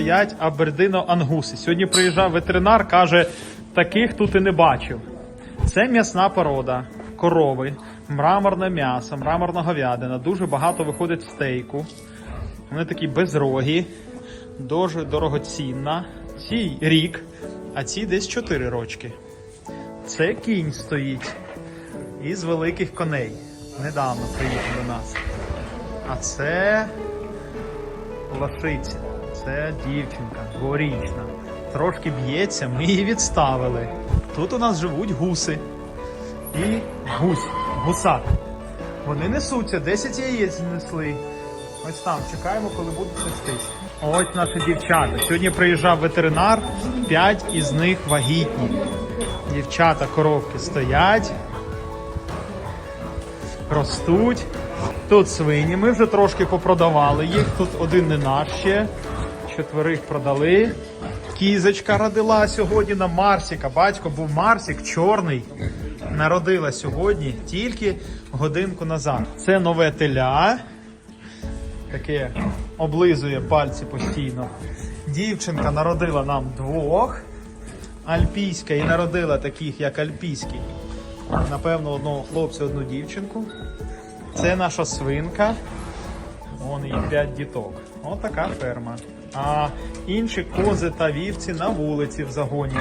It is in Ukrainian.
стоять абердино ангуси. Сьогодні приїжджав ветеринар, каже, таких тут і не бачив. Це м'ясна порода, корови, мраморне м'ясо, мраморна говядина. Дуже багато виходить стейку. Вони такі безрогі, дуже дорогоцінна. Цій рік, а ці десь 4 рочки. Це кінь стоїть із великих коней. Недавно приїхав до нас. А це лошиця. Це дівчинка, дворічна. Трошки б'ється, ми її відставили. Тут у нас живуть гуси і гусь, гусак. Вони несуться, 10 яєць несли. Ось там, чекаємо, коли будуть нестись. Ось наші дівчата. Сьогодні приїжджав ветеринар, 5 із них вагітні. Дівчата коровки стоять, ростуть. Тут свині. Ми вже трошки попродавали їх. Тут один не наш ще. Четверих продали. Кізочка родила сьогодні на Марсіка. Батько був Марсік, чорний. Народила сьогодні тільки годинку назад. Це нове теля. Таке облизує пальці постійно. Дівчинка народила нам двох. Альпійська і народила таких, як альпійський. Напевно, одного хлопця, одну дівчинку. Це наша свинка. Вон їй 5 діток. Отака ферма. А інші кози та вівці на вулиці в загоні.